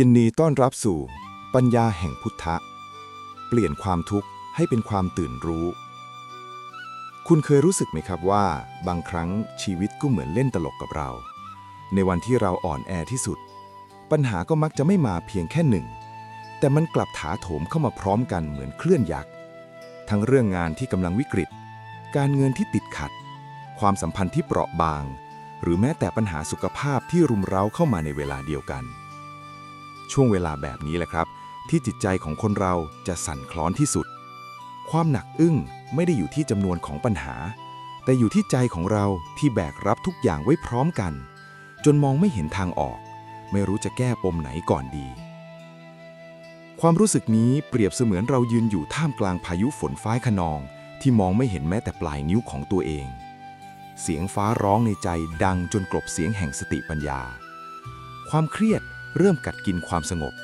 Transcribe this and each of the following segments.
ยินดีต้อนรับสู่ ปัญญาแห่งพุทธะ เปลี่ยนความทุกข์ให้เป็นความตื่นรู้ คุณเคยรู้สึกไหมครับว่า บางครั้งชีวิตก็เหมือนเล่นตลกกับเรา ในวันที่เราอ่อนแอที่สุด ปัญหาก็มักจะไม่มาเพียงแค่หนึ่ง แต่มันกลับถาโถมเข้ามาพร้อมกันเหมือนเคลื่อนยักษ์ทั้งเรื่องงานที่กำลังวิกฤต การเงินที่ติดขัด ความสัมพันธ์ที่เปราะบาง หรือแม้แต่ปัญหาสุขภาพที่รุมเร้าเข้ามาในเวลาเดียวกัน ช่วงเวลาแบบนี้แหละครับ ที่จิตใจของคนเราจะสั่นคลอนที่สุด ความหนักอึ้งไม่ได้อยู่ที่จำนวนของปัญหา แต่อยู่ที่ใจของเราที่แบกรับทุกอย่างไว้พร้อมกัน จนมองไม่เห็นทางออก ไม่รู้จะแก้ปมไหนก่อนดี ความรู้สึกนี้เปรียบเสมือนเรายืนอยู่ท่ามกลางพายุฝนฟ้าขนอง ที่มองไม่เห็นแม้แต่ปลายนิ้วของตัวเอง เสียงฟ้าร้องในใจดังจนกลบเสียงแห่งสติปัญญา ความเครียด เริ่มกัดกินความสงบ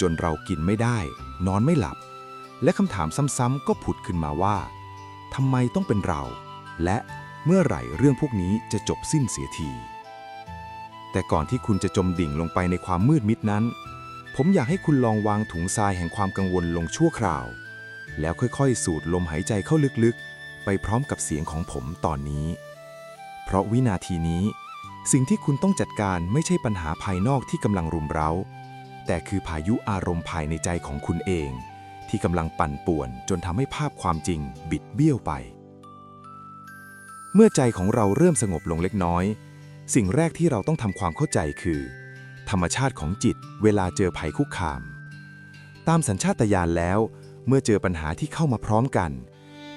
จนเรากินไม่ได้ นอนไม่หลับ และคำถามซ้ำๆก็ผุดขึ้นมาว่าทำไมต้องเป็นเรา และเมื่อไหร่เรื่องพวกนี้จะจบสิ้นเสียที แต่ก่อนที่คุณจะจมดิ่งลงไปในความมืดมิดนั้น ผมอยากให้คุณลองวางถุงทรายแห่งความกังวลลงชั่วคราว แล้วค่อยๆ สูดลมหายใจเข้าลึกๆ ไปพร้อมกับเสียงของผมตอนนี้ เพราะวินาทีนี้ สิ่งที่คุณต้องจัดการไม่ใช่ปัญหาภายนอกที่กำลังรุมเร้า แต่คือพายุอารมณ์ภายในใจของคุณเอง ที่กำลังปั่นป่วนจนทำให้ภาพความจริงบิดเบี้ยวไป เมื่อใจของเราเริ่มสงบลงเล็กน้อย สิ่งแรกที่เราต้องทำความเข้าใจคือ ธรรมชาติของจิตเวลาเจอภัยคุกคาม ตามสัญชาตญาณแล้ว เมื่อเจอปัญหาที่เข้ามาพร้อมกัน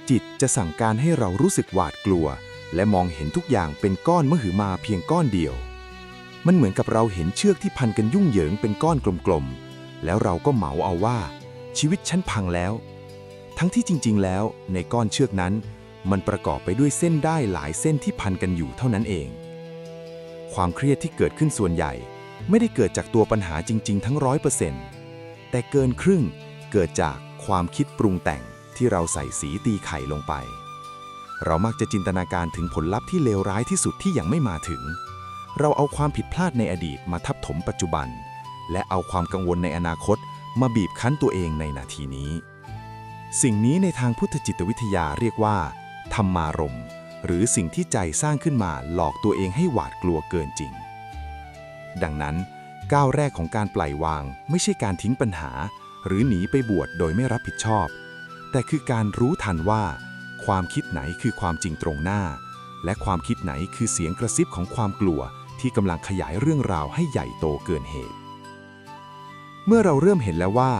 จิตจะสั่งการให้เรารู้สึกหวาดกลัว และมองเห็นทุกอย่างเป็นก้อนมหึมาเพียงก้อนเดียว มันเหมือนกับเราเห็นเชือกที่พันกันยุ่งเหยิงเป็นก้อนกลมๆ แล้วเราก็เหมาเอาว่า ชีวิตฉันพังแล้ว ทั้งที่จริงๆ แล้วในก้อนเชือกนั้น มันประกอบไปด้วยเส้นได้หลายเส้นที่พันกันอยู่เท่านั้นเอง ความเครียดที่เกิดขึ้นส่วนใหญ่ ไม่ได้เกิดจากตัวปัญหาจริง ๆ ทั้งร้อยเปอร์เซ็นต์แต่เกินครึ่งเกิดจากความคิดปรุงแต่งที่เราใส่สีตีไข่ลงไป เรามักจะจินตนาการถึงผลลัพธ์ที่เลวร้ายที่สุดที่ยังไม่มาถึง เราเอาความผิดพลาดในอดีตมาทับถมปัจจุบัน และเอาความกังวลในอนาคต มาบีบคั้นตัวเองในนาทีนี้ สิ่งนี้ในทางพุทธจิตวิทยาเรียกว่า ธรรมารมหรือสิ่งที่ใจสร้างขึ้นมาหลอกตัวเองให้หวาดกลัวเกินจริง ดังนั้น ก้าวแรกของการปล่อยวาง ไม่ใช่การทิ้งปัญหา หรือหนีไปบวชโดยไม่รับผิดชอบ แต่คือการรู้ทันว่า ความคิดไหนคือความจริงตรงหน้า และความคิดไหนคือเสียงกระซิบของความกลัวที่กำลังขยายเรื่องราวให้ใหญ่โตเกินเหตุ เมื่อเราเริ่มเห็นแล้วว่า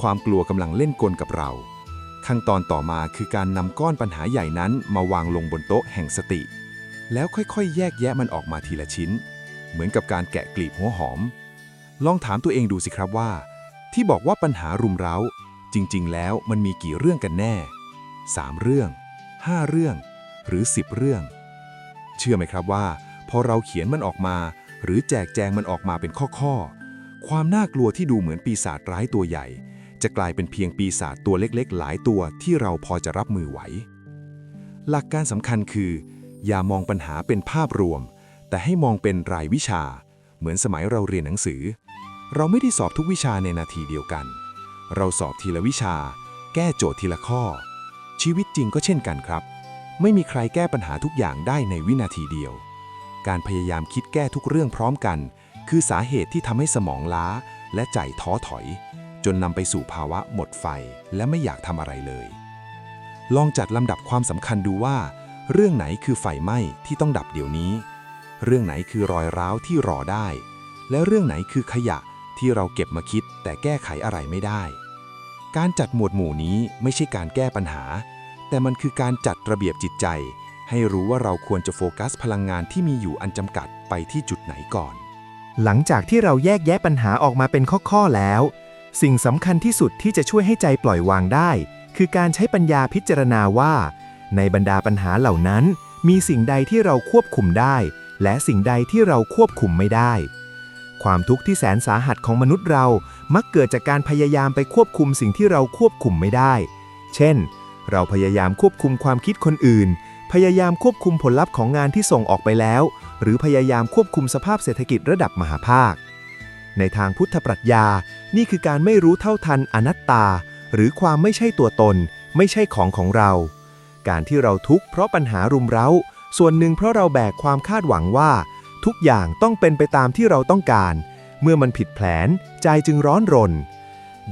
ความกลัวกำลังเล่นกลกับเรา ขั้นตอนต่อมาคือการนำก้อนปัญหาใหญ่นั้นมาวางลงบนโต๊ะแห่งสติ แล้วค่อยๆ แยกแยะมันออกมาทีละชิ้น เหมือนกับการแกะกลีบหัวหอม ลองถามตัวเองดูสิครับว่า ที่บอกว่าปัญหารุมเร้า จริง ๆ แล้วมันมีกี่เรื่องกันแน่ 3 เรื่อง 5 เรื่อง หรือ 10 เรื่อง เชื่อไหมครับว่า พอเราเขียนมันออกมา หรือแจกแจงมันออกมาเป็นข้อๆ ความน่ากลัวที่ดูเหมือนปีศาจร้ายตัวใหญ่ จะกลายเป็นเพียงปีศาจตัวเล็กๆ หลายตัวที่เราพอจะรับมือไหว หลักการสำคัญคือ อย่ามองปัญหาเป็นภาพรวม แต่ให้มองเป็นรายวิชา เหมือนสมัยเราเรียนหนังสือ เราไม่ได้สอบทุกวิชาในนาทีเดียวกัน เราสอบทีละวิชา แก้โจทย์ทีละข้อ ชีวิตจริงก็เช่นกันครับ ไม่มีใครแก้ปัญหาทุกอย่างได้ในวินาทีเดียว การพยายามคิดแก้ทุกเรื่องพร้อมกัน คือสาเหตุที่ทำให้สมองล้า และใจท้อถอย จนนำไปสู่ภาวะหมดไฟและไม่อยากทำอะไรเลย ลองจัดลำดับความสำคัญดูว่า เรื่องไหนคือไฟไหม้ที่ต้องดับเดี๋ยวนี้ เรื่องไหนคือรอยร้าวที่รอได้ และเรื่องไหนคือขยะที่เราเก็บมาคิดแต่แก้ไขอะไรไม่ได้ การจัดหมวดหมู่นี้ไม่ใช่การแก้ปัญหา แต่มันคือการจัดระเบียบจิตใจ ให้รู้ว่าเราควรจะโฟกัสพลังงานที่มีอยู่อันจำกัดไปที่จุดไหนก่อน หลังจากที่เราแยกแยะปัญหาออกมาเป็นข้อๆแล้ว สิ่งสำคัญที่สุดที่จะช่วยให้ใจปล่อยวางได้ คือการใช้ปัญญาพิจารณาว่า ในบรรดาปัญหาเหล่านั้น มีสิ่งใดที่เราควบคุมได้ และสิ่งใดที่เราควบคุมไม่ได้ ความทุกข์ที่แสนสาหัสของมนุษย์เรามักเกิดจากการพยายามไปควบคุมสิ่งที่เราควบคุมไม่ได้ เช่น เราพยายามควบคุมความคิดคนอื่น พยายามควบคุมผลลัพธ์ของงานที่ส่งออกไปแล้ว หรือพยายามควบคุมสภาพเศรษฐกิจระดับมหาภาค ในทางพุทธปรัชญา นี่คือการไม่รู้เท่าทันอนัตตา หรือความไม่ใช่ตัวตน ไม่ใช่ของของเรา การที่เราทุกข์เพราะปัญหารุมเร้า ส่วนหนึ่งเพราะเราแบกความคาดหวังว่า ทุกอย่างต้องเป็นไปตามที่เราต้องการ เมื่อมันผิดแผนใจจึงร้อนรน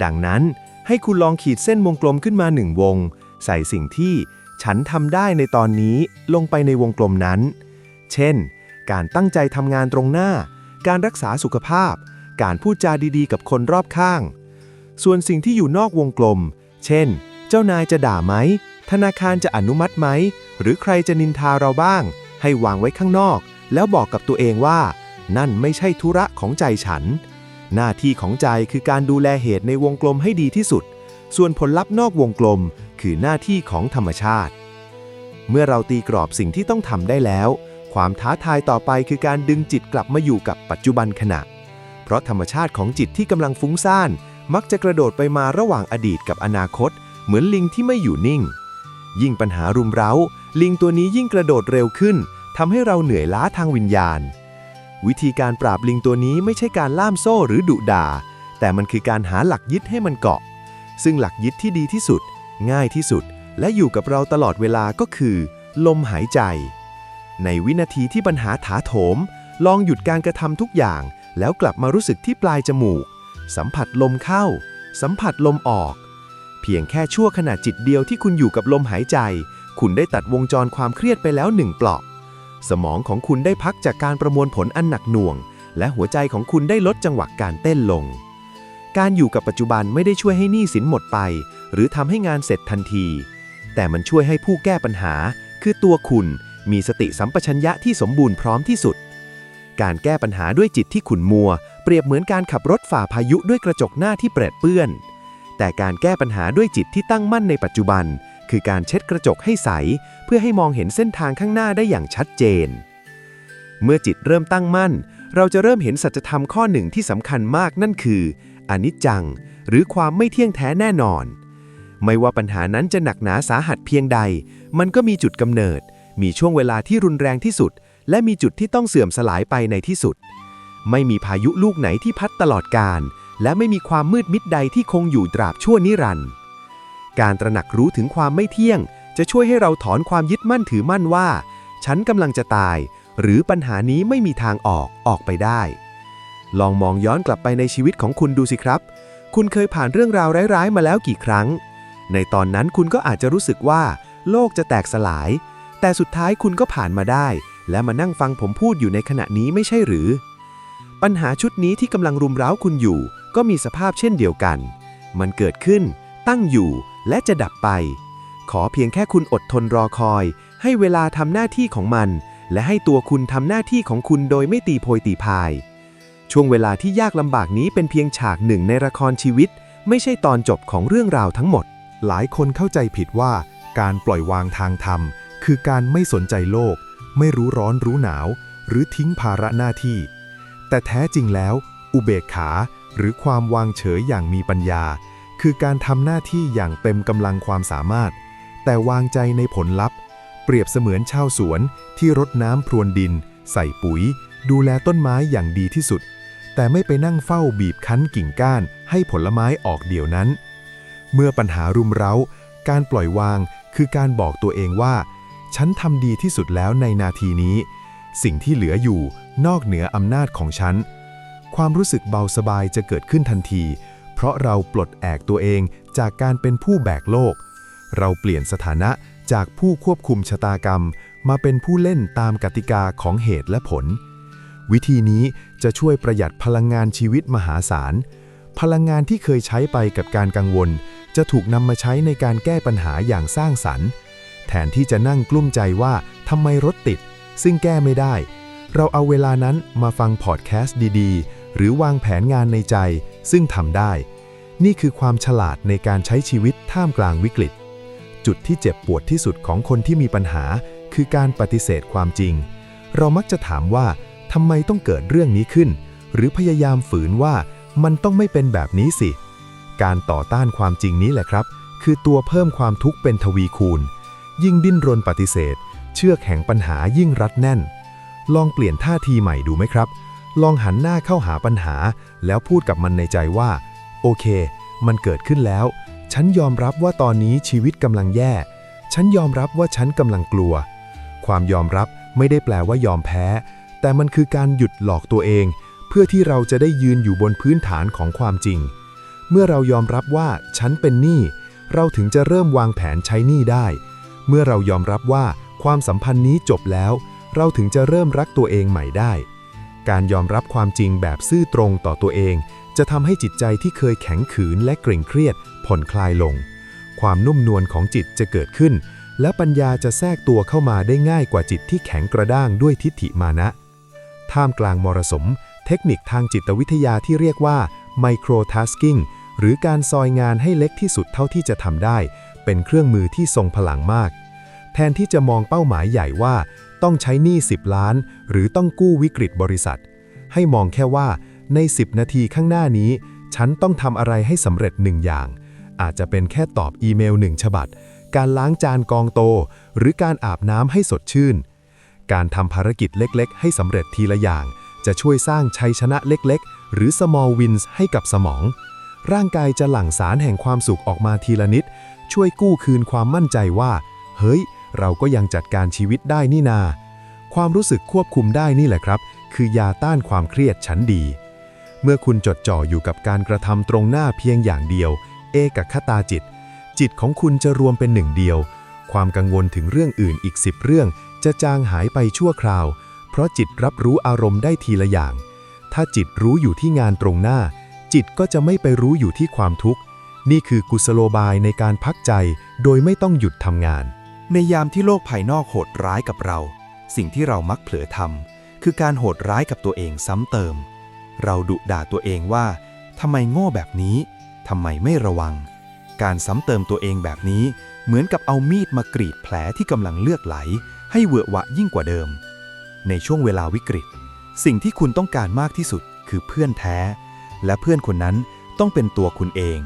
ดังนั้นให้คุณลองขีดเส้นวงกลมขึ้นมาหนึ่งวง ใส่สิ่งที่ฉันทำได้ในตอนนี้ลงไปในวงกลมนั้น เช่น การตั้งใจทำงานตรงหน้า การรักษาสุขภาพ การพูดจาดีๆ กับคนรอบข้าง ส่วนสิ่งที่อยู่นอกวงกลม เช่น เจ้านายจะด่าไหม ธนาคารจะอนุมัติไหม หรือใครจะนินทาเราบ้าง ให้วางไว้ข้างนอก แล้วบอกกับตัวเองว่า นั่นไม่ใช่ธุระของใจฉัน หน้าที่ของใจคือการดูแลเหตุในวงกลมให้ดีที่สุด ส่วนผลลัพธ์นอกวงกลม คือหน้าที่ของธรรมชาติ เมื่อเราตีกรอบสิ่งที่ต้องทำได้แล้ว ความท้าทายต่อไปคือการดึงจิตกลับมาอยู่กับปัจจุบันขณะ เพราะธรรมชาติของจิตที่กำลังฟุ้งซ่าน มักจะกระโดดไปมาระหว่างอดีตกับอนาคต เหมือนลิงที่ไม่อยู่นิ่ง ยิ่งปัญหารุมเร้า ลิงตัวนี้ยิ่งกระโดดเร็วขึ้นทำให้เราเหนื่อยล้าทางวิญญาณ วิธีการปราบลิงตัวนี้ไม่ใช่การล่ามโซ่หรือดุด่าแต่มันคือการหาหลักยึดให้มันเกาะ ซึ่งหลักยึดที่ดีที่สุด ง่ายที่สุดและอยู่กับเราตลอดเวลาก็คือ ลมหายใจ ในวินาทีที่ปัญหาถาโถม ลองหยุดการกระทำทุกอย่าง แล้วกลับมารู้สึกที่ปลายจมูก สัมผัสลมเข้า สัมผัสลมออก เพียงแค่ชั่วขณะจิตเดียวที่คุณอยู่กับลมหายใจ คุณได้ตัดวงจรความเครียดไปแล้วหนึ่งเปลาะสมองของคุณได้พักจากการประมวลผลอันหนักหน่วง และหัวใจของคุณได้ลดจังหวะการเต้นลง การอยู่กับปัจจุบันไม่ได้ช่วยให้หนี้สินหมดไป หรือทำให้งานเสร็จทันที แต่มันช่วยให้ผู้แก้ปัญหา คือตัวคุณ มีสติสัมปชัญญะที่สมบูรณ์พร้อมที่สุด การแก้ปัญหาด้วยจิตที่ขุ่นมัว เปรียบเหมือนการขับรถฝ่าพายุด้วยกระจกหน้าที่เปรดเปื้อน แต่การแก้ปัญหาด้วยจิตที่ตั้งมั่นในปัจจุบัน คือการเช็ดกระจกให้ใส เพื่อให้มองเห็นเส้นทางข้างหน้าได้อย่างชัดเจน เมื่อจิตเริ่มตั้งมั่น เราจะเริ่มเห็นสัจธรรมข้อหนึ่งที่สำคัญมากนั่นคือ อนิจจัง หรือความไม่เที่ยงแท้แน่นอน ไม่ว่าปัญหานั้นจะหนักหนาสาหัสเพียงใด มันก็มีจุดกำเนิด มีช่วงเวลาที่รุนแรงที่สุด และมีจุดที่ต้องเสื่อมสลายไปในที่สุด ไม่มีพายุลูกไหนที่พัดตลอดกาลและไม่มีความมืดมิดใดที่คงอยู่ตราบชั่วนิรันดร์การตระหนักรู้ถึงความไม่เที่ยง จะช่วยให้เราถอนความยึดมั่นถือมั่นว่า ฉันกำลังจะตาย หรือปัญหานี้ไม่มีทางออกออกไปได้ ลองมองย้อนกลับไปในชีวิตของคุณดูสิครับ คุณเคยผ่านเรื่องราวร้ายๆ มาแล้วกี่ครั้ง ในตอนนั้นคุณก็อาจจะรู้สึกว่า โลกจะแตกสลาย แต่สุดท้ายคุณก็ผ่านมาได้ และมานั่งฟังผมพูดอยู่ในขณะนี้ไม่ใช่หรือ ปัญหาชุดนี้ที่กำลังรุมเร้าคุณอยู่ ก็มีสภาพเช่นเดียวกัน มันเกิดขึ้น ตั้งอยู่ และจะดับไป ขอเพียงแค่คุณอดทนรอคอย ให้เวลาทำหน้าที่ของมัน และให้ตัวคุณทำหน้าที่ของคุณโดยไม่ตีโพยตีพาย ช่วงเวลาที่ยากลำบากนี้เป็นเพียงฉากหนึ่งในละครชีวิต ไม่ใช่ตอนจบของเรื่องราวทั้งหมด หลายคนเข้าใจผิดว่า การปล่อยวางทางธรรม คือการไม่สนใจโลก ไม่รู้ร้อนรู้หนาว หรือทิ้งภาระหน้าที่ แต่แท้จริงแล้ว อุเบกขา หรือความวางเฉยอย่างมีปัญญา คือการทำหน้าที่อย่างเต็มกำลังความสามารถ แต่วางใจในผลลัพธ์ เปรียบเสมือนชาวสวนที่รดน้ำพรวนดิน ใส่ปุ๋ย ดูแลต้นไม้อย่างดีที่สุด แต่ไม่ไปนั่งเฝ้าบีบคั้นกิ่งก้านให้ผลไม้ออกเดียวนั้น เมื่อปัญหารุมเร้า การปล่อยวางคือการบอกตัวเองว่า ฉันทำดีที่สุดแล้วในนาทีนี้ สิ่งที่เหลืออยู่นอกเหนืออำนาจของฉัน ความรู้สึกเบาสบายจะเกิดขึ้นทันที เพราะเราปลดแอกตัวเองจากการเป็นผู้แบกโลก เราเปลี่ยนสถานะจากผู้ควบคุมชะตากรรม มาเป็นผู้เล่นตามกติกาของเหตุและผล วิธีนี้ จะช่วยประหยัดพลังงานชีวิตมหาศาล พลังงานที่เคยใช้ไปกับการกังวล จะถูกนำมาใช้ในการแก้ปัญหาอย่างสร้างสรรค์ แทนที่จะนั่งกลุ้มใจว่าทำไมรถติด ซึ่งแก้ไม่ได้ เราเอาเวลานั้นมาฟังพอดแคสต์ดีๆ หรือวางแผนงานในใจ ซึ่งทำได้ นี่คือความฉลาดในการใช้ชีวิตท่ามกลางวิกฤต จุดที่เจ็บปวดที่สุดของคนที่มีปัญหา คือการปฏิเสธความจริง เรามักจะถามว่า ทำไมต้องเกิดเรื่องนี้ขึ้น หรือพยายามฝืนว่ามันต้องไม่เป็นแบบนี้สิ การต่อต้านความจริงนี้แหละครับ คือตัวเพิ่มความทุกข์เป็นทวีคูณ ยิ่งดิ้นรนปฏิเสธ เชือกแห่งปัญหายิ่งรัดแน่น ลองเปลี่ยนท่าทีใหม่ดูไหมครับ ลองหันหน้าเข้าหาปัญหา แล้วพูดกับมันในใจว่า โอเค มันเกิดขึ้นแล้ว ฉันยอมรับว่าตอนนี้ชีวิตกำลังแย่ ฉันยอมรับว่าฉันกำลังกลัว ความยอมรับไม่ได้แปลว่ายอมแพ้ แต่มันคือการหยุดหลอกตัวเอง เพื่อที่เราจะได้ยืนอยู่บนพื้นฐานของความจริง เมื่อเรายอมรับว่าฉันเป็นหนี้ เราถึงจะเริ่มวางแผนใช้หนี้ได้ เมื่อเรายอมรับว่าความสัมพันธ์นี้จบแล้ว เราถึงจะเริ่มรักตัวเองใหม่ได้ การยอมรับความจริงแบบซื่อตรงต่อตัวเอง จะทำให้จิตใจที่เคยแข็งขืนและเกร็งเครียด ผ่อนคลายลง ความนุ่มนวลของจิตจะเกิดขึ้นและปัญญาจะแทรกตัวเข้ามาได้ง่ายกว่าจิตที่แข็งกระด้างด้วยทิฏฐิมานะ ท่ามกลางมรสุมเทคนิคทางจิตวิทยาที่เรียกว่า microtasking หรือการซอยงานให้เล็กที่สุดเท่าที่จะทำได้ เป็นเครื่องมือที่ทรงพลังมาก แทนที่จะมองเป้าหมายใหญ่ว่า ต้องใช้หนี้ 10 ล้าน หรือต้องกู้วิกฤตบริษัท ให้มองแค่ว่า ใน 10 นาทีข้างหน้านี้ ฉันต้องทำอะไรให้สำเร็จหนึ่งอย่าง อาจจะเป็นแค่ตอบอีเมลหนึ่งฉบับ การล้างจานกองโต หรือการอาบน้ำให้สดชื่น การทำภารกิจเล็กๆ ให้สำเร็จทีละอย่าง จะช่วยสร้างชัยชนะเล็กๆ หรือ small wins ให้กับสมอง ร่างกายจะหลั่งสารแห่งความสุขออกมาทีละนิด ช่วยกู้คืนความมั่นใจว่า เฮ้ย เราก็ยังจัดการชีวิตได้นี่นา ความรู้สึกควบคุมได้นี่แหละครับ คือยาต้านความเครียดชั้นดี เมื่อคุณจดจ่ออยู่กับการกระทำตรงหน้าเพียงอย่างเดียว เอกคตาจิต จิตของคุณจะรวมเป็นหนึ่งเดียว ความกังวลถึงเรื่องอื่นอีกสิบเรื่อง จะจางหายไปชั่วคราว เพราะจิตรับรู้อารมณ์ได้ทีละอย่าง ถ้าจิตรู้อยู่ที่งานตรงหน้า จิตก็จะไม่ไปรู้อยู่ที่ความทุกข์ นี่คือกุศโลบายในการพักใจโดยไม่ต้องหยุดทำงาน ในยามที่โลกภายนอกโหดร้ายกับเรา สิ่งที่เรามักเผลอทำคือการโหดร้ายกับตัวเองซ้ำเติม เราดุด่าตัวเองว่าทำไมโง่แบบนี้ทำไมไม่ระวัง การซ้ำเติมตัวเองแบบนี้เหมือนกับเอามีดมากรีดแผลที่กำลังเลือดไหล ให้เวอะหวะยิ่งกว่าเดิม ในช่วงเวลาวิกฤต สิ่งที่คุณต้องการมากที่สุดคือเพื่อนแท้ และเพื่อนคนนั้นต้องเป็นตัวคุณเอง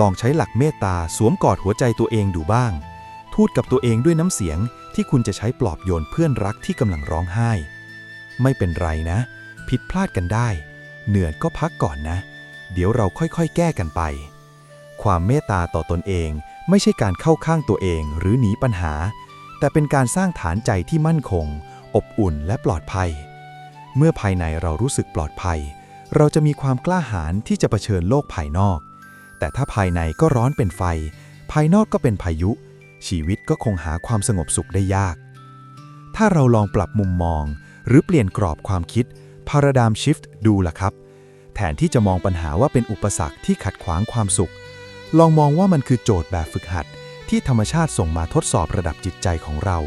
ลองใช้หลักเมตตาสวมกอดหัวใจตัวเองดูบ้าง พูดกับตัวเองด้วยน้ำเสียงที่คุณจะใช้ปลอบโยนเพื่อนรักที่กำลังร้องไห้ ไม่เป็นไรนะ ผิดพลาดกันได้ เหนื่อยก็พักก่อนนะ เดี๋ยวเราค่อยๆ แก้กันไป ความเมตตาต่อตนเองไม่ใช่การเข้าข้างตัวเองหรือหนีปัญหา แต่เป็นการสร้างฐานใจที่มั่นคง อบอุ่นและปลอดภัย เมื่อภายในเรารู้สึกปลอดภัย เราจะมีความกล้าหาญที่จะเผชิญโลกภายนอก แต่ถ้าภายในก็ร้อนเป็นไฟ ภายนอกก็เป็นพายุ ชีวิตก็คงหาความสงบสุขได้ยาก ถ้าเราลองปรับมุมมอง หรือเปลี่ยนกรอบความคิด Paradigm Shift ดูล่ะครับ แทนที่จะมองปัญหาว่าเป็นอุปสรรคที่ขัดขวางความสุข ลองมองว่ามันคือโจทย์แบบฝึกหัด ที่ธรรมชาติส่งมาทดสอบระดับจิตใจของเรา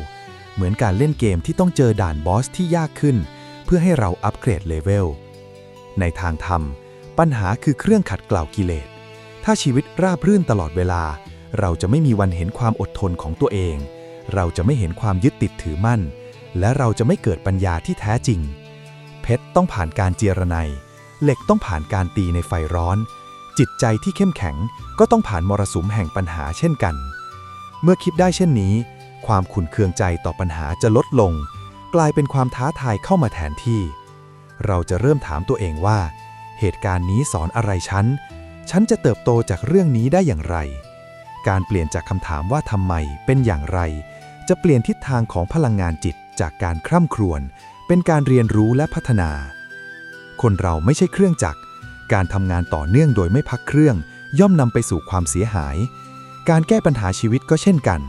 เหมือนการเล่นเกมที่ต้องเจอด่านบอสที่ยากขึ้น เพื่อให้เราอัปเกรดเลเวล ในทางธรรม ปัญหาคือเครื่องขัดเกลากิเลส ถ้าชีวิตราบรื่นตลอดเวลา เราจะไม่มีวันเห็นความอดทนของตัวเอง เราจะไม่เห็นความยึดติดถือมั่น และเราจะไม่เกิดปัญญาที่แท้จริง เพชรต้องผ่านการเจรไนเหล็กต้องผ่านการตีในไฟร้อน จิตใจที่เข้มแข็งก็ต้องผ่านมรสุมแห่งปัญหาเช่นกัน เมื่อคิดได้เช่นนี้ ความขุ่นเคืองใจต่อปัญหาจะลดลง กลายเป็นความท้าทายเข้ามาแทนที่ เราจะเริ่มถามตัวเองว่า เหตุการณ์นี้สอนอะไรฉัน ฉันจะเติบโตจากเรื่องนี้ได้อย่างไร การเปลี่ยนจากคำถามว่าทำไมเป็นอย่างไร จะเปลี่ยนทิศทางของพลังงานจิตจากการคร่ำครวญเป็นการเรียนรู้และพัฒนา คนเราไม่ใช่เครื่องจักร การทำงานต่อเนื่องโดยไม่พักเครื่อง ย่อมนำไปสู่ความเสียหาย การแก้ปัญหาชีวิตก็เช่นกัน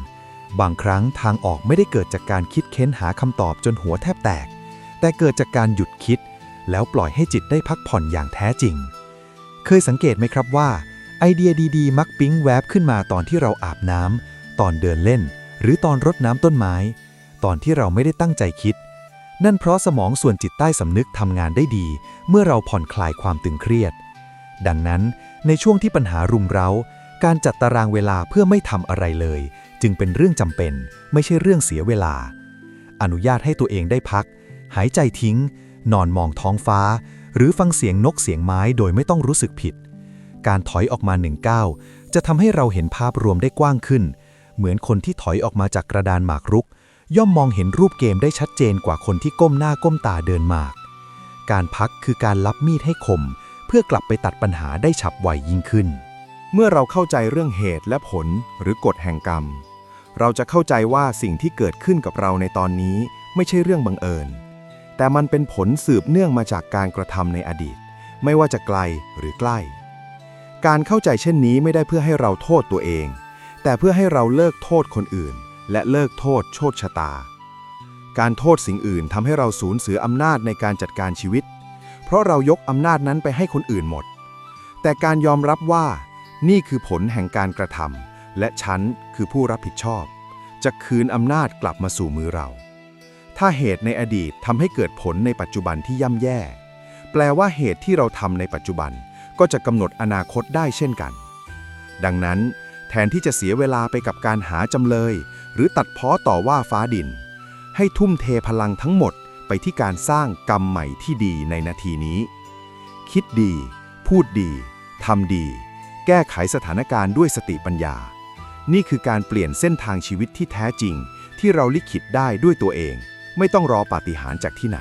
บางครั้งทางออกไม่ได้เกิดจากการคิดเค้นหาคำตอบจนหัวแทบแตก แต่เกิดจากการหยุดคิด แล้วปล่อยให้จิตได้พักผ่อนอย่างแท้จริง เคยสังเกตไหมครับว่า ไอเดียดีๆ มักปิ๊งแวบขึ้นมาตอนที่เราอาบน้ำตอนเดินเล่น หรือตอนรดน้ำต้นไม้ ตอนที่เราไม่ได้ตั้งใจคิด นั่นเพราะสมองส่วนจิตใต้สำนึกทำงานได้ดี เมื่อเราผ่อนคลายความตึงเครียด ดังนั้นในช่วงที่ปัญหารุมเร้า การจัดตารางเวลาเพื่อไม่ทำอะไรเลย จึงเป็นเรื่องจำเป็น ไม่ใช่เรื่องเสียเวลา อนุญาตให้ตัวเองได้พัก หายใจทิ้ง นอนมองท้องฟ้า หรือฟังเสียงนกเสียงไม้โดยไม่ต้องรู้สึกผิด การถอยออกมาหนึ่งก้าวจะทำให้เราเห็นภาพรวมได้กว้างขึ้น เหมือนคนที่ถอยออกมาจากกระดานหมากรุก ย่อมมองเห็นรูปเกมได้ชัดเจนกว่าคนที่ก้มหน้าก้มตาเดินหมาก การพักคือการรับมีดให้คม เพื่อกลับไปตัดปัญหาได้ฉับไวยิ่งขึ้น เมื่อเราเข้าใจเรื่องเหตุและผลหรือกฎแห่งกรรม เราจะเข้าใจว่าสิ่งที่เกิดขึ้นกับเราในตอนนี้ไม่ใช่เรื่องบังเอิญ แต่มันเป็นผลสืบเนื่องมาจากการกระทำในอดีต ไม่ว่าจะไกลหรือใกล้ การเข้าใจเช่นนี้ไม่ได้เพื่อให้เราโทษตัวเอง แต่เพื่อให้เราเลิกโทษคนอื่น และเลิกโทษโชคชะตา การโทษสิ่งอื่นทำให้เราสูญเสียอำนาจในการจัดการชีวิต เพราะเรายกอำนาจนั้นไปให้คนอื่นหมด แต่การยอมรับว่า นี่คือผลแห่งการกระทำและฉันคือผู้รับผิดชอบ จะคืนอำนาจกลับมาสู่มือเรา ถ้าเหตุในอดีตทำให้เกิดผลในปัจจุบันที่ย่ำแย่ แปลว่าเหตุที่เราทำในปัจจุบันก็จะกำหนดอนาคตได้เช่นกัน ดังนั้นแทนที่จะเสียเวลาไปกับการหาจำเลย หรือตัดพ้อต่อว่าฟ้าดิน ให้ทุ่มเทพลังทั้งหมดไปที่การสร้างกรรมใหม่ที่ดีในนาทีนี้ คิดดี พูดดีทำดี แก้ไขสถานการณ์ด้วยสติปัญญา นี่คือการเปลี่ยนเส้นทางชีวิตที่แท้จริง ที่เราลิขิตได้ด้วยตัวเอง ไม่ต้องรอปาฏิหาริย์จากที่ไหน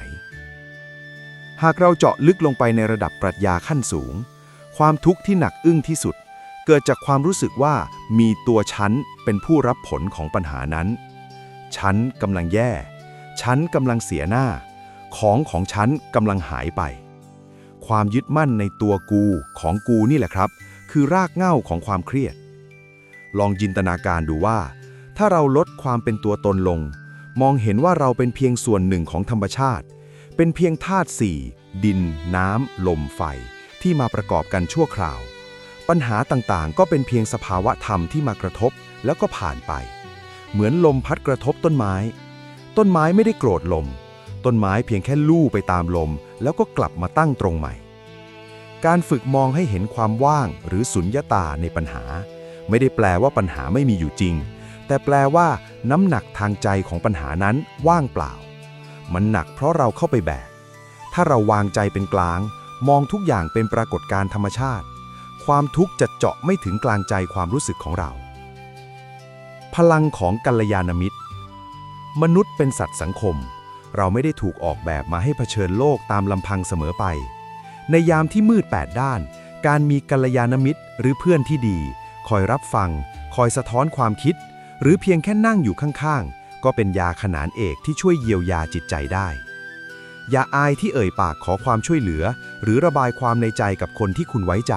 หากเราเจาะลึกลงไปในระดับปรัชญาขั้นสูง ความทุกข์ที่หนักอึ้งที่สุด เกิดจากความรู้สึกว่ามีตัวฉันเป็นผู้รับผลของปัญหานั้น ฉันกำลังแย่ ฉันกำลังเสียหน้า ของของฉันกำลังหายไป ความยึดมั่นในตัวกูของกูนี่แหละครับ คือรากเหง้าของความเครียด ลองจินตนาการดูว่า ถ้าเราลดความเป็นตัวตนลง มองเห็นว่าเราเป็นเพียงส่วนหนึ่งของธรรมชาติ เป็นเพียงธาตุสี่ดิน น้ำ ลม ไฟ ที่มาประกอบกันชั่วคราว ปัญหาต่างๆ ก็เป็นเพียงสภาวะธรรมที่มากระทบแล้วก็ผ่านไป เหมือนลมพัดกระทบต้นไม้ ต้นไม้ไม่ได้โกรธลม ต้นไม้เพียงแค่ลู่ไปตามลม แล้วก็กลับมาตั้งตรงใหม่ การฝึกมองให้เห็นความว่างหรือสุญญตาในปัญหา ไม่ได้แปลว่าปัญหาไม่มีอยู่จริง แต่แปลว่าน้ำหนักทางใจของปัญหานั้นว่างเปล่า มันหนักเพราะเราเข้าไปแบก ถ้าเราวางใจเป็นกลาง มองทุกอย่างเป็นปรากฏการธรรมชาติ ความทุกข์จะเจาะไม่ถึงกลางใจความรู้สึกของเรา พลังของกัลยาณมิตร มนุษย์เป็นสัตว์สังคม เราไม่ได้ถูกออกแบบมาให้เผชิญโลกตามลำพังเสมอไป ในยามที่มืดแปดด้าน การมีกัลยาณมิตรหรือเพื่อนที่ดี คอยรับฟัง คอยสะท้อนความคิด หรือเพียงแค่นั่งอยู่ข้างๆ ก็เป็นยาขนานเอกที่ช่วยเยียวยาจิตใจได้ อย่าอายที่เอ่ยปากขอความช่วยเหลือ หรือระบายความในใจกับคนที่คุณไว้ใจ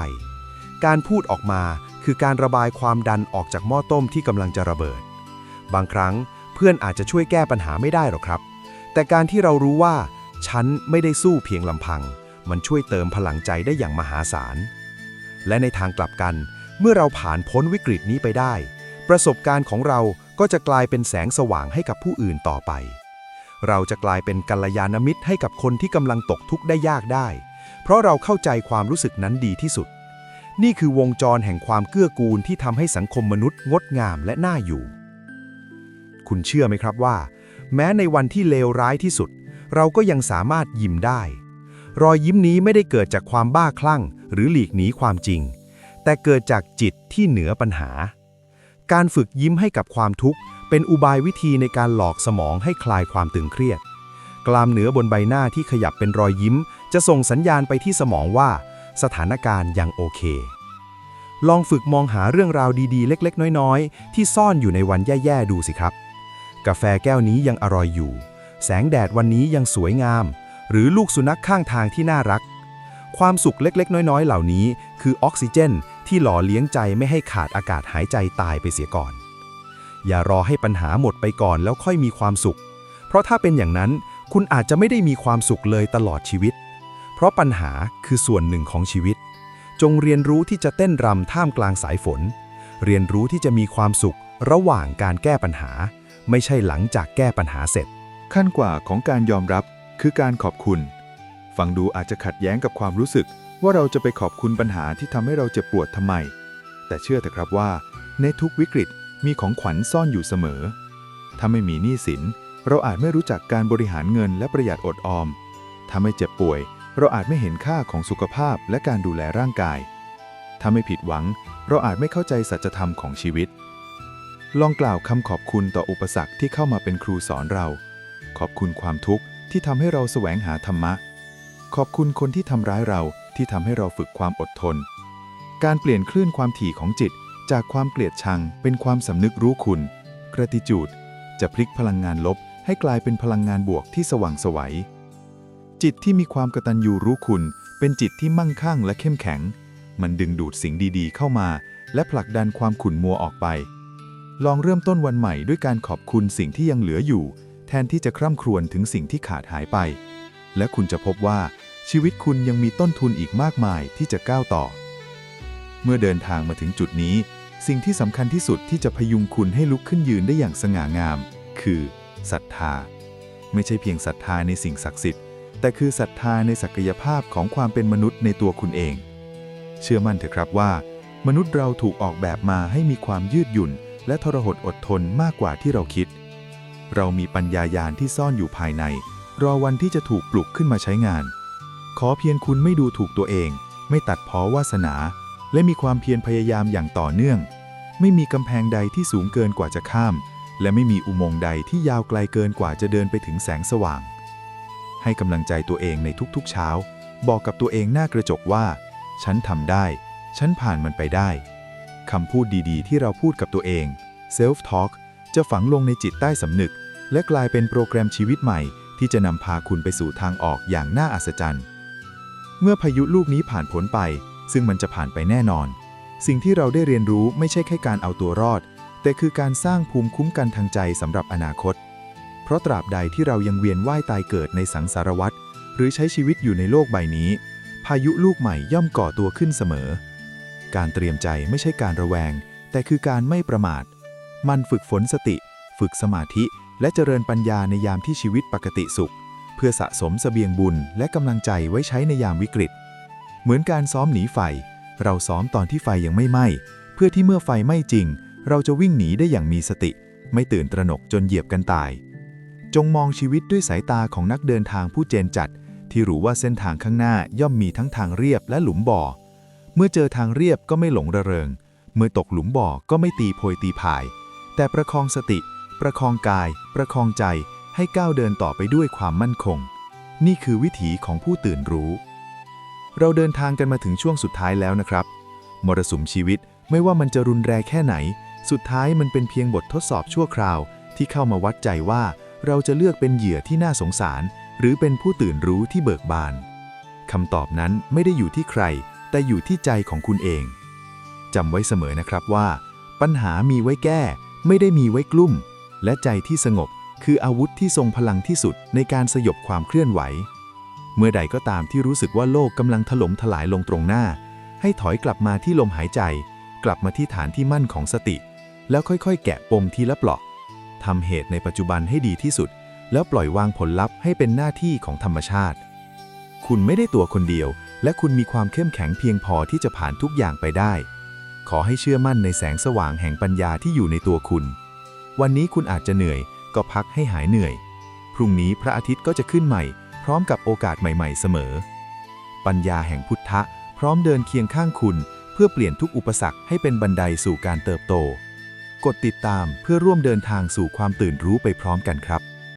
การพูดออกมาคือการระบายความดันออกจากหม้อต้มที่กำลังจะระเบิด บางครั้งเพื่อนอาจจะช่วยแก้ปัญหาไม่ได้หรอกครับ แต่การที่เรารู้ว่า ฉันไม่ได้สู้เพียงลำพัง มันช่วยเติมพลังใจได้อย่างมหาศาล และในทางกลับกัน เมื่อเราผ่านพ้นวิกฤตนี้ไปได้ ประสบการณ์ของเราก็จะกลายเป็นแสงสว่างให้กับผู้อื่นต่อไป เราจะกลายเป็นกัลยาณมิตรให้กับคนที่กำลังตกทุกข์ได้ยากได้ เพราะเราเข้าใจความรู้สึกนั้นดีที่สุด นี่คือวงจรแห่งความเกื้อกูลที่ทำให้สังคมมนุษย์งดงามและน่าอยู่ คุณเชื่อไหมครับว่า แม้ในวันที่เลวร้ายที่สุด เราก็ยังสามารถยิ้มได้ รอยยิ้มนี้ไม่ได้เกิดจากความบ้าคลั่ง หรือหลีกหนีความจริง แต่เกิดจากจิตที่เหนือปัญหา การฝึกยิ้มให้กับความทุกข์ เป็นอุบายวิธีในการหลอกสมองให้คลายความตึงเครียด กลามเนื้อบนใบหน้าที่ขยับเป็นรอยยิ้ม จะส่งสัญญาณไปที่สมองว่า สถานการณ์ยังโอเค ลองฝึกมองหาเรื่องราวดีๆ เล็ก ๆ น้อย ๆ ที่ซ่อนอยู่ในวันแย่ ๆ ดูสิครับ กาแฟแก้วนี้ยังอร่อยอยู่ แสงแดดวันนี้ยังสวยงาม หรือลูกสุนัขข้างทางที่น่ารัก ความสุขเล็กๆ น้อยๆ เหล่านี้ คือออกซิเจนที่หล่อเลี้ยงใจไม่ให้ขาดอากาศหายใจตายไปเสียก่อน อย่ารอให้ปัญหาหมดไปก่อนแล้วค่อยมีความสุข เพราะถ้าเป็นอย่างนั้นคุณอาจจะไม่ได้มีความสุขเลยตลอดชีวิต เพราะปัญหาคือส่วนหนึ่งของชีวิต จงเรียนรู้ที่จะเต้นรำท่ามกลางสายฝน เรียนรู้ที่จะมีความสุขระหว่างการแก้ปัญหา ไม่ใช่หลังจากแก้ปัญหาเสร็จ ขั้นกว่าของการยอมรับ คือการขอบคุณ ฟังดูอาจจะขัดแย้งกับความรู้สึก ว่าเราจะไปขอบคุณปัญหาที่ทำให้เราเจ็บปวดทำไม แต่เชื่อเถอะครับว่า ในทุกวิกฤตมีของขวัญซ่อนอยู่เสมอ ถ้าไม่มีหนี้สิน เราอาจไม่รู้จักการบริหารเงินและประหยัดอดออม ถ้าไม่เจ็บป่วย เราอาจไม่เห็นค่าของสุขภาพและการดูแลร่างกาย ถ้าไม่ผิดหวัง เราอาจไม่เข้าใจสัจธรรมของชีวิต ลองกล่าวคำขอบคุณต่ออุปสรรคที่เข้ามาเป็นครูสอนเรา ขอบคุณความทุกข์ ที่ทำให้เราแสวงหาธรรมะ ขอบคุณคนที่ทำร้ายเราที่ทำให้เราฝึกความอดทน การเปลี่ยนคลื่นความถี่ของจิต จากความเกลียดชัง เป็นความสำนึกรู้คุณ กระติจูดจะพลิกพลังงานลบ ให้กลายเป็นพลังงานบวกที่สว่างสวัยจิตที่มีความกตัญญูรู้คุณ เป็นจิตที่มั่งคั่งและเข้มแข็ง มันดึงดูดสิ่งดีๆ เข้ามา และผลักดันความขุ่นมัวออกไป ลองเริ่มต้นวันใหม่ด้วยการขอบคุณสิ่งที่ยังเหลืออยู่ แทนที่จะคร่ำครวญถึงสิ่งที่ขาดหายไป และคุณจะพบว่าชีวิตคุณยังมีต้นทุนอีกมากมายที่จะก้าวต่อ เมื่อเดินทางมาถึงจุดนี้ สิ่งที่สำคัญที่สุดที่จะพยุงคุณให้ลุกขึ้นยืนได้อย่างสง่างาม คือศรัทธา ไม่ใช่เพียงศรัทธาในสิ่งศักดิ์สิทธิ์ แต่คือศรัทธาในศักยภาพของความเป็นมนุษย์ในตัวคุณเอง เชื่อมั่นเถอะครับว่า มนุษย์เราถูกออกแบบมาให้มีความยืดหยุ่น และทรหดอดทนมากกว่าที่เราคิดเเรามีปัญญายาณที่ซ่อนอยู่ภายใน รอวันที่จะถูกปลุกขึ้นมาใช้งาน ขอเพียงคุณไม่ดูถูกตัวเอง ไม่ตัดพ้อวาสนา และมีความเพียรพยายามอย่างต่อเนื่อง ไม่มีกำแพงใดที่สูงเกินกว่าจะข้าม และไม่มีอุโมงค์ใดที่ยาวไกลเกินกว่าจะเดินไปถึงแสงสว่าง ให้กำลังใจตัวเองในทุกๆเช้า บอกกับตัวเองหน้ากระจกว่า ฉันทำได้ ฉันผ่านมันไปได้คำพูดดีๆ ที่เราพูดกับตัวเอง self talk จะฝังลงในจิตใต้สำนึก และกลายเป็นโปรแกรมชีวิตใหม่ ที่จะนำพาคุณไปสู่ทางออกอย่างน่าอัศจรรย์ เมื่อพายุลูกนี้ผ่านพ้นไป ซึ่งมันจะผ่านไปแน่นอน สิ่งที่เราได้เรียนรู้ไม่ใช่แค่การเอาตัวรอด แต่คือการสร้างภูมิคุ้มกันทางใจสำหรับอนาคต เพราะตราบใดที่เรายังเวียนว่ายตายเกิดในสังสารวัฏหรือใช้ชีวิตอยู่ในโลกใบนี้ พายุลูกใหม่ย่อมก่อตัวขึ้นเสมอ การเตรียมใจไม่ใช่การระแวง แต่คือการไม่ประมาท มันฝึกฝนสติ ฝึกสมาธิ และเจริญปัญญาในยามที่ชีวิตปกติสุข เพื่อสะสมเสบียงบุญและกำลังใจไว้ใช้ในยามวิกฤต เหมือนการซ้อมหนีไฟ เราซ้อมตอนที่ไฟยังไม่ไหม้เพื่อที่เมื่อไฟไหม้จริง เราจะวิ่งหนีได้อย่างมีสติ ไม่ตื่นตระหนกจนเหยียบกันตาย จงมองชีวิตด้วยสายตาของนักเดินทางผู้เจนจัด ที่รู้ว่าเส้นทางข้างหน้าย่อมมีทั้งทางเรียบและหลุมบ่อ เมื่อเจอทางเรียบก็ไม่หลงระเริง เมื่อตกหลุมบ่อก็ไม่ตีโพยตีพาย แต่ประคองสติ ประคองกาย ประคองใจ ให้ก้าวเดินต่อไปด้วยความมั่นคง นี่คือวิถีของผู้ตื่นรู้ เราเดินทางกันมาถึงช่วงสุดท้ายแล้วนะครับ มรสุมชีวิตไม่ว่ามันจะรุนแรงแค่ไหน สุดท้ายมันเป็นเพียงบททดสอบชั่วคราว ที่เข้ามาวัดใจว่าเราจะเลือกเป็นเหยื่อที่น่าสงสาร หรือเป็นผู้ตื่นรู้ที่เบิกบานคำตอบนั้นไม่ได้อยู่ที่ใคร แต่อยู่ที่ใจของคุณเองจำไว้เสมอนะครับว่า ปัญหามีไว้แก้ ไม่ได้มีไว้กลุ่ม และใจที่สงบคืออาวุธที่ทรงพลังที่สุดในการสยบความเคลื่อนไหว เมื่อใดก็ตามที่รู้สึกว่าโลกกำลังถล่มทลายลงตรงหน้า ให้ถอยกลับมาที่ลมหายใจ กลับมาที่ฐานที่มั่นของสติ แล้วค่อยๆ แกะปมทีละเปลาะทำเหตุในปัจจุบันให้ดีที่สุด แล้วปล่อยวางผลลัพธ์ให้เป็นหน้าที่ของธรรมชาติ คุณไม่ได้ตัวคนเดียว และคุณมีความเข้มแข็งเพียงพอที่จะผ่านทุกอย่างไปได้ ขอให้เชื่อมั่นในแสงสว่างแห่งปัญญาที่อยู่ในตัวคุณ วันนี้คุณอาจจะเหนื่อย ก็พักให้หายเหนื่อย พรุ่งนี้พระอาทิตย์ก็จะขึ้นใหม่ พร้อมกับโอกาสใหม่ ๆ เสมอ ปัญญาแห่งพุทธะ พร้อมเดินเคียงข้างคุณ เพื่อเปลี่ยนทุกอุปสรรคให้เป็นบันไดสู่การเติบโต กดติดตามเพื่อร่วมเดินทางสู่ความตื่นรู้ไปพร้อมกันครับ